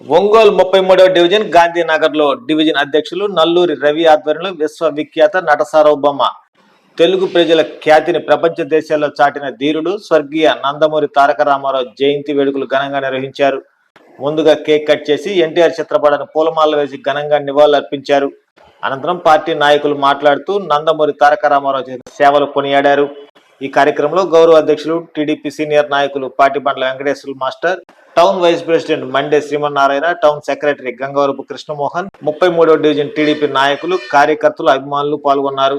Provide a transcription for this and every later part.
ఒంగోలు ముప్పై మూడవ division గాంధీనగర్లో division అధ్యక్షులు నల్లూరి రవి ఆధ్వర్యంలో విశ్వవిఖ్యాత నట సార్వభౌమ తెలుగు ప్రజల ఖ్యాతిని ప్రపంచ దేశాల్లో చాటిన ధీరుడు స్వర్గీయ నందమూరి తారక రామారావు జయంతి వేడుకలు ఘనంగా నిర్వహించారు. ముందుగా కేక్ కట్ చేసి ఎన్టీఆర్ చిత్రపటాన్ని పూలమాల వేసి ఘనంగా నివాళులర్పించారు. అనంతరం పార్టీ నాయకులు మాట్లాడుతూ నందమూరి తారక రామారావు చేసిన సేవలు కొనియాడారు. ఈ కార్యక్రమంలో గౌరవ అధ్యక్షులు టీడీపీ సీనియర్ నాయకులు Patibandla Venkateswara master town vice president Mande Srimannarayana town secretary Gangavarapu Krishnamohan ముప్పై మూడవ డివిజన్ టీడీపీ నాయకులు కార్యకర్తలు అభిమానులు పాల్గొన్నారు.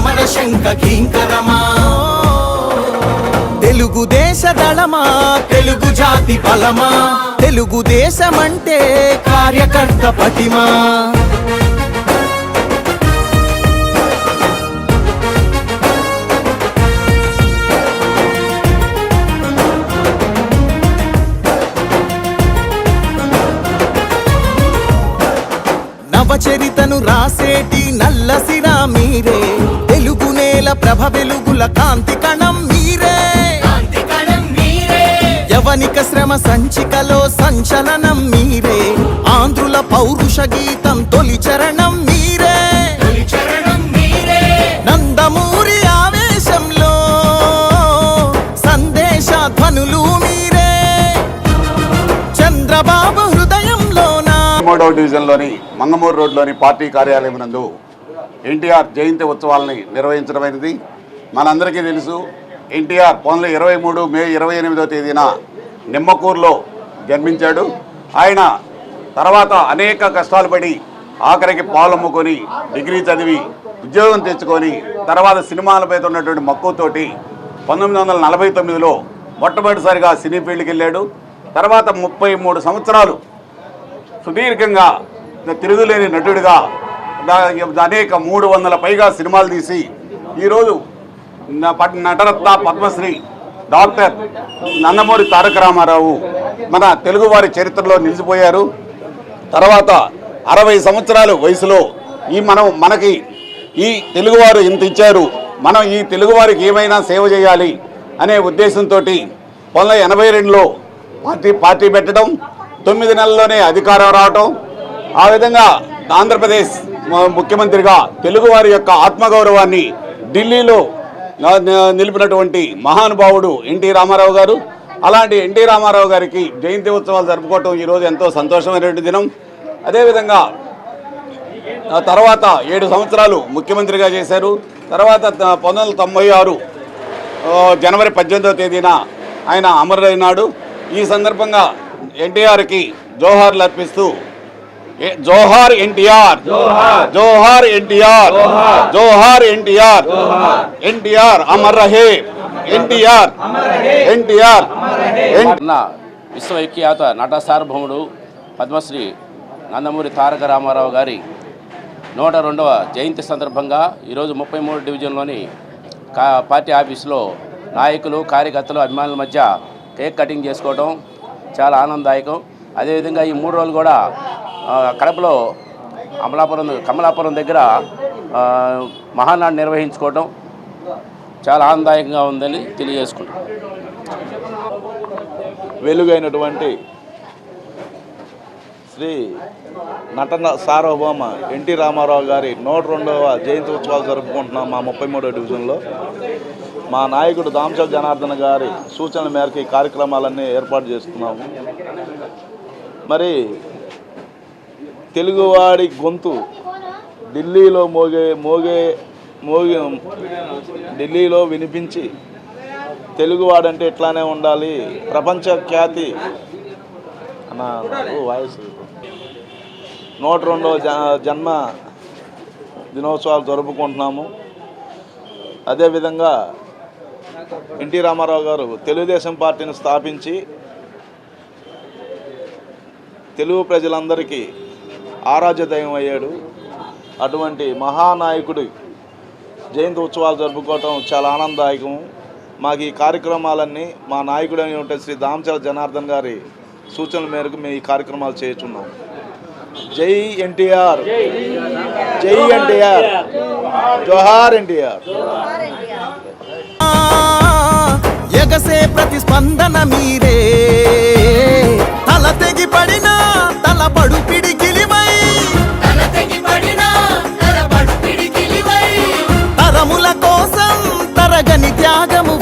సమర శంఖ కింకరమా? తెలుగుదేశ దళమా? తెలుగు జాతి బలమా తెలుగుదేశమంటే కార్యకర్త పటిమా? నవచరితను రాసేటి నల్లసిరా మీరే. ప్రభ వెలుగుల కాంతి కణం మీరే. కాంతి కణం మీరే. యవనిక శ్రమ సంచికలో సంచలనం మీరే. ఆంధ్రుల పౌరుష గీతం తొలి చరణం మీరే. తొలి చరణం మీరే. నందమూరి ఆవేశంలో సందేశ ధ్వనులు మీరే. చంద్రబాబు హృదయంలోనా? మూడవ డివిజన్లోని మంగమూరు రోడ్లోని పార్టీ కార్యాలయం నందు ఎన్టీఆర్ జయంతి ఉత్సవాలని నిర్వహించడమైనది మనందరికీ తెలుసు. ఎన్టీఆర్ పంతొమ్మిది ఇరవై మూడు మే ఇరవై ఎనిమిదవ తేదీన నిమ్మకూరులో జన్మించాడు. ఆయన తర్వాత అనేక కష్టాలు పడి ఆఖరికి పాలమ్ముకొని డిగ్రీ చదివి ఉద్యోగం తెచ్చుకొని తర్వాత సినిమాలపై ఉన్నటువంటి మక్కువతోటి పంతొమ్మిది వందల నలభై తొమ్మిదిలో మొట్టమొదటిసారిగా సినీ ఫీల్డ్కి వెళ్ళాడు. తర్వాత ముప్పై మూడు సంవత్సరాలు సుదీర్ఘంగా తిరుగులేని నటుడిగా అనేక మూడు వందల పైగా సినిమాలు తీసి ఈరోజు న- నటరత్న పద్మశ్రీ డాక్టర్ నందమూరి తారక రామారావు మన తెలుగువారి చరిత్రలో నిలిచిపోయారు. తర్వాత అరవై సంవత్సరాల వయసులో ఈ మనం మనకి ఈ తెలుగువారు ఇంత ఇచ్చారు. మనం ఈ తెలుగువారికి ఏమైనా సేవ చేయాలి అనే ఉద్దేశంతో పంతొమ్మిది ఎనభై రెండులో పార్టీ పార్టీ పెట్టడం తొమ్మిది నెలల్లోనే అధికారం రావటం ఆ విధంగా ఆంధ్రప్రదేశ్ ముఖ్యమంత్రిగా తెలుగువారి యొక్క ఆత్మగౌరవాన్ని ఢిల్లీలో నిలిపినటువంటి మహానుభావుడు ఎన్టీ రామారావు గారు అలాంటి ఎన్టీ రామారావు గారికి జయంతి ఉత్సవాలు జరుపుకోవటం ఈరోజు ఎంతో సంతోషమైనటువంటి దినం. అదేవిధంగా తర్వాత ఏడు సంవత్సరాలు ముఖ్యమంత్రిగా చేశారు. తర్వాత పంతొమ్మిది తొంభై ఆరు జనవరి పద్దెనిమిదవ తేదీన ఆయన అమరుడైనాడు. ఈ సందర్భంగా ఎన్టీఆర్కి జోహార్లు అర్పిస్తూ జోహార్ ఎన్టీఆర్. జోహార్. ఎన్టీఆర్. జోహార్. ఎన్టీఆర్. ఎన్టీఆర్ అమర్ రహే. ఎన్టీఆర్. ఎన్టీఆర్. ఎన్ అన్న విశ్వవిఖ్యాత నట సార్వభౌముడు పద్మశ్రీ నందమూరి తారక రామారావు గారి నూట రెండవ జయంతి సందర్భంగా ఈరోజు ముప్పై మూడు డివిజన్లోని కా పార్టీ ఆఫీసులో నాయకులు కార్యకర్తలు అభిమానుల మధ్య కేక్ కటింగ్ చేసుకోవడం చాలా ఆనందదాయకం. అదేవిధంగా ఈ మూడు రోజులు కూడా కడపలో అమలాపురం కమలాపురం దగ్గర మహానాడు నిర్వహించుకోవడం చాలా ఆనందాయకంగా ఉందని తెలియజేసుకుంటాం వెలుగైనటువంటి శ్రీ నటన సార్వభౌమ ఎన్టీ రామారావు గారి నూట రెండవ జయంతి ఉత్సవాలు జరుపుకుంటున్నాం మా ముప్పై మూడో డివిజన్లో. మా నాయకుడు దామచల జనార్దన్ గారి సూచనల మేరకు ఈ కార్యక్రమాలన్నీ ఏర్పాటు చేస్తున్నాము. మరి తెలుగువాడి గొంతు ఢిల్లీలో మోగే మోగే మోగి ఢిల్లీలో వినిపించి తెలుగువాడంటే ఇట్లానే ఉండాలి. ప్రపంచ ఖ్యాతి. అన్న వాయిస్ నూట రెండవ జ జన్మ దినోత్సవాలు జరుపుకుంటున్నాము. అదేవిధంగా ఎన్టీ రామారావు గారు తెలుగుదేశం పార్టీని స్థాపించి తెలుగు ప్రజలందరికీ ఆరాధ్య దైవం అయ్యాడు అటువంటి మహానాయకుడి జయంతి ఉత్సవాలు జరుపుకోవటం చాలా ఆనందదాయకం మాకు ఈ కార్యక్రమాలన్నీ మా నాయకుడు అని ఉంటే శ్రీ దామచల జనార్దన్ గారి సూచనల మేరకు మేము ఈ కార్యక్రమాలు చేస్తున్నాం జై ఎన్టీఆర్. జై ఎన్టీఆర్. జోహార్ ఎన్టీఆర్. ఎగసే ప్రతిస్పందన మీరే. తల తెగి పడినా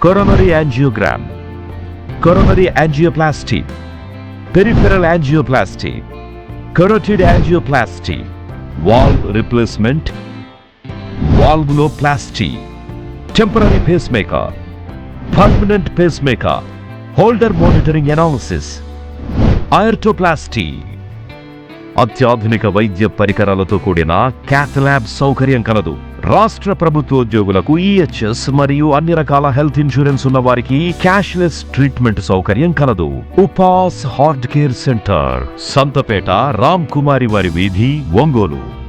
coronary angiogram, coronary angioplasty, peripheral angioplasty, carotid angioplasty, valve replacement, valvuloplasty, temporary pacemaker, permanent pacemaker, holder monitoring analysis, aortoplasty, అత్యాధునిక వైద్య పరికరాలతో కూడిన క్యాథ్ ల్యాబ్ సౌకర్యం కలదు రాష్ట్ర ప్రభుత్వ ఉద్యోగులకు ఈహెచ్ఎస్ మరియు అన్ని రకాల హెల్త్ ఇన్సూరెన్స్ ఉన్న వారికి క్యాష్లెస్ ట్రీట్మెంట్ సౌకర్యం కలదు. Upas heart care centre Santhapeta Ram Kumari వారి వీధి ఒంగోలు.